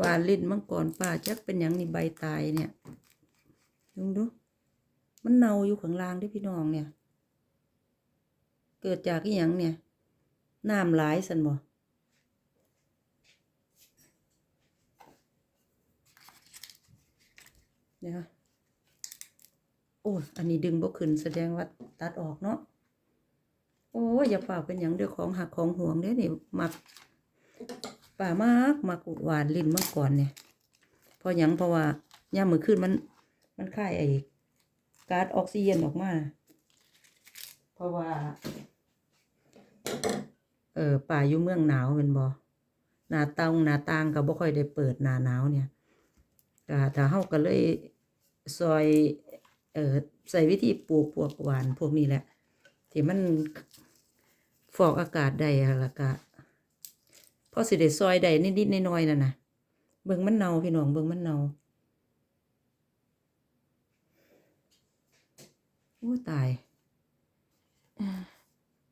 ว่าลิ้นมังกรป่าจักเป็นหยังนี่ใบตายเนี่ยดูดู มันเน่าอยู่ข้างล่างเด้พี่น้องเนี่ย เกิดจากอีหยังเนี่ยน้ำหลายสันบ่เนี่ยโอ้ยอันนี้ดึงบ่ขึ้นแสดงว่าตัดออกเนาะ โอ้ยอย่าฝ่าเป็นหยังเด้อของหักของห่วงเด้อนี่มัก ป่ามากมักหวานลิ้นมังกรเนี่ยพราะหยังเพราะว่าย่ามมือขึ้นมัน มันค่ายไอ้ก๊าซออกซิเจนออกมา เพราะว่า เออป่าอยู่เมืองหนาวเป็นบ่หน้าตังหน้าต่างก็บ่ค่อยได้เปิดหน้าหนาวเนี่ยก็ถ้าเฮาก็เลยซอยเออใส่วิธีปลูกพวกหวานพวกนี้แหละ ที่มันฟอกอากาศได้อะก็ พอสิได้ซอยได้นิดๆน้อยๆนั่นนะเบิ่งมันเนาพี่น้องเบิ่งมันเนาโอ้ตาย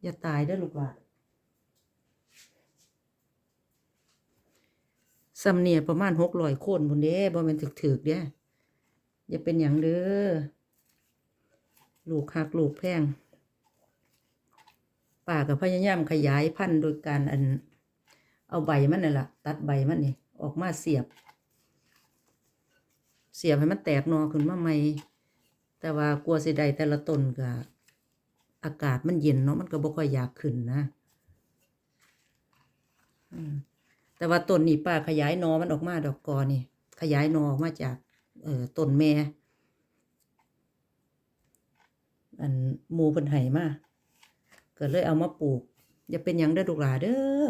อย่าตายเด้อลูกหลานสำเนียประมาณหกร้อยคนบนเด้บ่แม่นถึกๆเด้อย่าเป็นหยังเด้อลูกหักลูกแพงป้ากับพยายามขยายพันธุ์โดยการอัน เอาใบมันนี่นล่ะตัดใบมันนี่ออกมาเสียบ เสียบให้มันแตกนอขึ้นมาใหม่แต่ว่ากลัวสิได้แต่ละต้นก็อากาศมันเย็นเนาะมันก็บ่ค่อยอยากขึ้นนะแต่ว่าต้นนี้ป้าขยายนอมันออกมาดอกกอนี่ ขยายนอออกมาจาก เอ่อต้นแม่อันมูเพิ่นให้มาก็เลยเอามาปลูก อย่าเป็นยังเด้อลูกหลาเด้อ